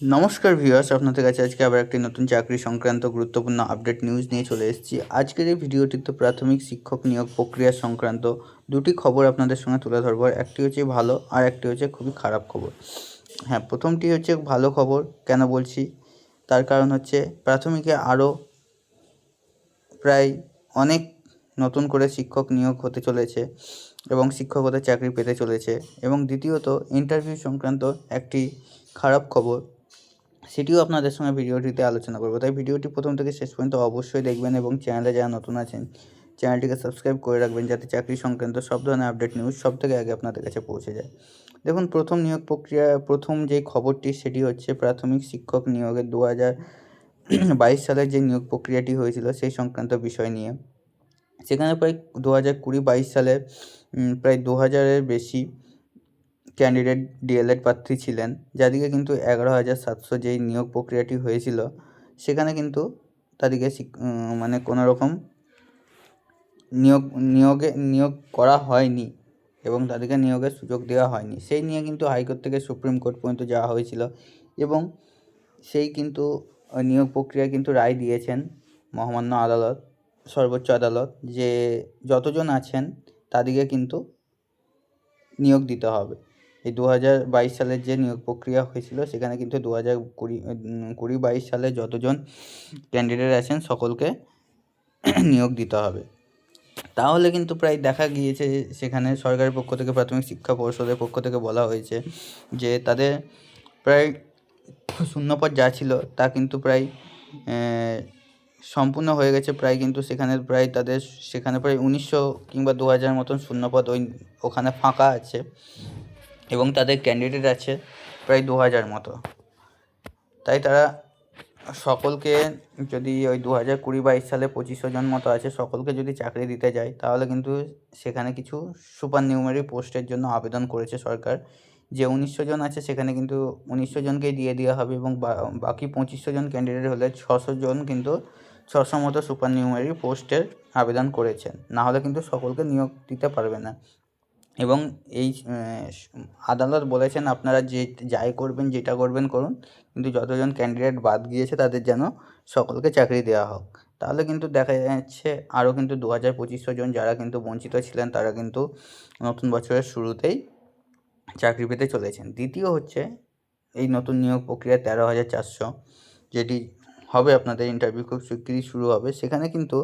নমস্কার ভিউয়ার্স, আপনাদের কাছে আজকে আবার একটি নতুন চাকরি সংক্রান্ত গুরুত্বপূর্ণ আপডেট নিউজ নিয়ে চলে এসেছি। আজকের এই ভিডিওটিতে প্রাথমিক শিক্ষক নিয়োগ প্রক্রিয়া সংক্রান্ত দুটি খবর আপনাদের সঙ্গে তুলে ধরবো। একটি হচ্ছে ভালো, আর একটি হচ্ছে খুবই খারাপ খবর। হ্যাঁ প্রথমটি হচ্ছে ভালো খবর, কেন বলছি? তার কারণ হচ্ছে প্রাথমিকে আরও প্রায় অনেক নতুন করে শিক্ষক নিয়োগ হতে চলেছে এবং শিক্ষকতার চাকরি পেতে চলেছে। এবং দ্বিতীয়ত ইন্টারভিউ সংক্রান্ত একটি খারাপ খবর সেটিও আপনাদের সঙ্গে ভিডিওটিতে আলোচনা করব। তাই ভিডিওটি প্রথম থেকে শেষ পর্যন্ত অবশ্যই দেখবেন এবং চ্যানেলে যারা নতুন আছেন, চ্যানেলটিকে সাবস্ক্রাইব করে রাখবেন যাতে চাকরি সংক্রান্ত সব ধরনের আপডেট নিউজ সব থেকে আগে আপনাদের কাছে পৌঁছে যায়। দেখুন, প্রথম নিয়োগ প্রক্রিয়া, প্রথম যে খবরটি সেটি হচ্ছে প্রাথমিক শিক্ষক নিয়োগের দু হাজার বাইশ সালের যে নিয়োগ প্রক্রিয়াটি হয়েছিল সেই সংক্রান্ত বিষয় নিয়ে। সেখানে প্রায় দু হাজার কুড়ি বাইশ সালে প্রায় দু হাজারের বেশি ক্যান্ডিডেট ডিএলএড প্রার্থী ছিলেন যাদেরকে কিন্তু এগারো হাজার সাতশো যেই নিয়োগ প্রক্রিয়াটি হয়েছিল, সেখানে কিন্তু তাদেরকে মানে কোনো রকম নিয়োগ, নিয়োগে, নিয়োগ করা হয়নি এবং তাদেরকে নিয়োগের সুযোগ দেওয়া হয়নি। সেই নিয়ে কিন্তু হাইকোর্ট থেকে সুপ্রিম কোর্ট পর্যন্ত যাওয়া হয়েছিল এবং সেই কিন্তু নিয়োগ প্রক্রিয়া কিন্তু রায় দিয়েছেন মহামান্য আদালত, সর্বোচ্চ আদালত, যে যতজন আছেন তাদেরকে কিন্তু নিয়োগ দিতে হবে। এই দু হাজার বাইশ সালের যে নিয়োগ প্রক্রিয়া হয়েছিল, সেখানে কিন্তু দু হাজার কুড়ি কুড়ি বাইশ সালে যতজন ক্যান্ডিডেট আছেন, সকলকে নিয়োগ দিতে হবে। তাহলে কিন্তু প্রায় দেখা গিয়েছে সেখানে সরকারের পক্ষ থেকে, প্রাথমিক শিক্ষা পর্ষদের পক্ষ থেকে বলা হয়েছে যে তাদের প্রায় শূন্যপদ যা ছিল, তা কিন্তু প্রায় সম্পূর্ণ হয়ে গেছে। প্রায় কিন্তু সেখানে প্রায় তাদের, সেখানে প্রায় উনিশশো কিংবা দু হাজার মতন শূন্যপদ ওই, ওখানে ফাঁকা আছে। এবং তাদের ক্যান্ডিডেট আছে প্রায় দু হাজার মতো। তাই তারা সকলকে যদি ওই দু হাজার কুড়ি বাইশ সালে পঁচিশশো জন মতো আছে, সকলকে যদি চাকরি দিতে যায়, তাহলে কিন্তু সেখানে কিছু সুপার নিউমারি পোস্টের জন্য আবেদন করেছে সরকার। যে উনিশশো জন আছে, সেখানে কিন্তু উনিশশো জনকেই দিয়ে দেওয়া হবে এবং বাকি পঁচিশশো জন ক্যান্ডিডেট হলে ছশো জন কিন্তু ছশো মতো সুপার নিউমারি পোস্টের আবেদন করেছেন। না হলে কিন্তু সকলকে নিয়োগ দিতে পারবে না। এবং এই আদালত বলেছেন আপনারা যে যাই করবেন, যেটা করবেন করুন। কিন্তু যতজন ক্যান্ডিডেট বাদ গিয়েছে, তাদের যেন সকলকে চাকরি দেওয়া হোক। তাহলে কিন্তু দেখা যাচ্ছে আরও কিন্তু দু হাজার পঁচিশশো জন যারা কিন্তু বঞ্চিত ছিলেন, তারা কিন্তু নতুন বছরের শুরুতেই চাকরি পেতে চলেছেন। দ্বিতীয় হচ্ছে, এই নতুন নিয়োগ প্রক্রিয়া তেরো হাজার চারশো, যেটি হবে আপনাদের ইন্টারভিউ খুব শিগগিরই শুরু হবে। সেখানে কিন্তু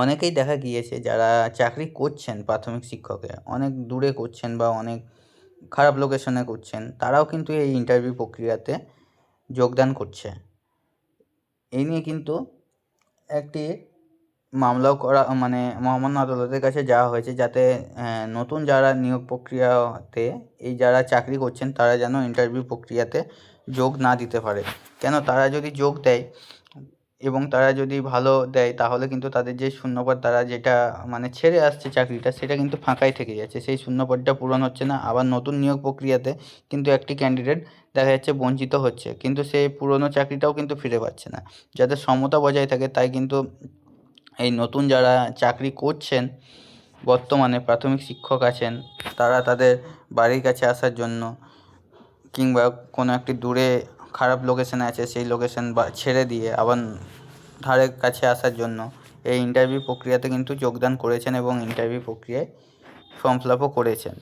অনেকেই দেখা গিয়েছে যারা চাকরি করছেন প্রাথমিক শিক্ষকে, অনেক দূরে করছেন বা অনেক খারাপ লোকেশনে করছেন, তারাও কিন্তু এই ইন্টারভিউ প্রক্রিয়াতে যোগদান করছে। এই নিয়ে কিন্তু একটি মামলাও করা মানে মহামান্য আদালতের কাছে যাওয়া হয়েছে যাতে নতুন যারা নিয়োগ প্রক্রিয়াতে এই যারা চাকরি করছেন তারা যেন ইন্টারভিউ প্রক্রিয়াতে যোগ না দিতে পারে। কেন তারা যদি যোগ দেয় এবং তারা যদি ভালো দেয়, তাহলে কিন্তু তাদের যে শূন্যপদ তারা যেটা মানে ছেড়ে আসছে চাকরিটা, সেটা কিন্তু ফাঁকাই থেকে যাচ্ছে। সেই শূন্যপদটা পূরণ হচ্ছে না। আবার নতুন নিয়োগ প্রক্রিয়াতে কিন্তু একটি ক্যান্ডিডেট দেখা যাচ্ছে বঞ্চিত হচ্ছে। কিন্তু সেই পুরনো চাকরিটাও কিন্তু ফিরে পাচ্ছে না। যাতে সমতা বজায় থাকে, তাই কিন্তু এই নতুন যারা চাকরি করছেন, বর্তমানে প্রাথমিক শিক্ষক আছেন, তারা তাদের বাড়ির কাছে আসার জন্য কিংবা কোনো একটি দূরে খারাপ লোকেশানে আছে, সেই লোকেশান বা ছেড়ে দিয়ে আবার ধারে কাছে আসার জন্য। এই ইন্টারভিউ প্রক্রিয়াতে কিন্তু যোগদান করেছেন এবং ইন্টারভিউ প্রক্রিয়ায় ফর্ম ফিল আপও করেছেন।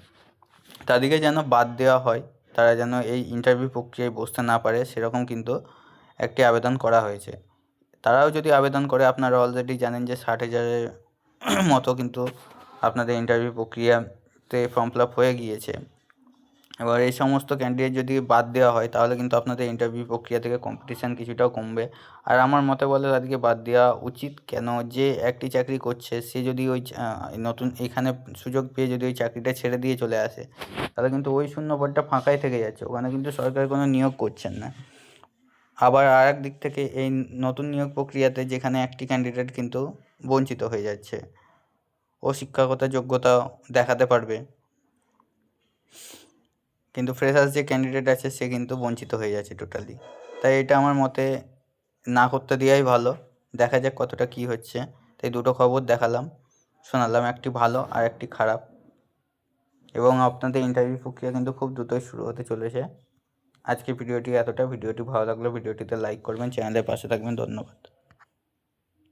তাদেরকে যেন বাদ দেওয়া হয়, তারা যেন এই ইন্টারভিউ প্রক্রিয়ায় বসতে না পারে, সেরকম কিন্তু একটি আবেদন করা হয়েছে। তারাও যদি আবেদন করে, আপনারা অলরেডি জানেন যে ষাট হাজারের মতো কিন্তু আপনাদের ইন্টারভিউ প্রক্রিয়াতে ফর্ম ফিল আপ হয়ে গিয়েছে। এবার এই সমস্ত ক্যান্ডিডেট যদি বাদ দেওয়া হয়, তাহলে কিন্তু আপনাদের ইন্টারভিউ প্রক্রিয়া থেকে কম্পিটিশান কিছুটাও কমবে। আর আমার মতে বলে তাদেরকে বাদ দেওয়া উচিত কেন? যে একটি চাকরি করছে, সে যদি ওই নতুন এখানে সুযোগ পেয়ে যদি ওই চাকরিটা ছেড়ে দিয়ে চলে আসে, তাহলে কিন্তু ওই শূন্য পদটা ফাঁকাই থেকে যাচ্ছে। ওখানে কিন্তু সরকার কোনো নিয়োগ করছেন না। আবার আর এক দিক থেকে এই নতুন নিয়োগ প্রক্রিয়াতে যেখানে একটি ক্যান্ডিডেট কিন্তু বঞ্চিত হয়ে যাচ্ছে, ও শিক্ষাগত যোগ্যতা দেখাতে পারবে। কিন্তু ফ্রেশার্স যে ক্যান্ডিডেট আছে, সে কিন্তু বঞ্চিত হয়ে যাচ্ছে টোটালি তাই এটা আমার মতে না করতে দেওয়াই ভালো। দেখা যাক কতটা কী হচ্ছে। তাই দুটো খবর দেখালাম। শোনালাম একটি ভালো আর একটি খারাপ। এবং আপনাদের ইন্টারভিউ প্রক্রিয়া কিন্তু খুব দ্রুতই শুরু হতে চলেছে। আজকে ভিডিওটি এতটা। ভিডিওটি ভালো লাগলে ভিডিওটিতে লাইক করবেন। চ্যানেলের পাশে থাকবেন। ধন্যবাদ।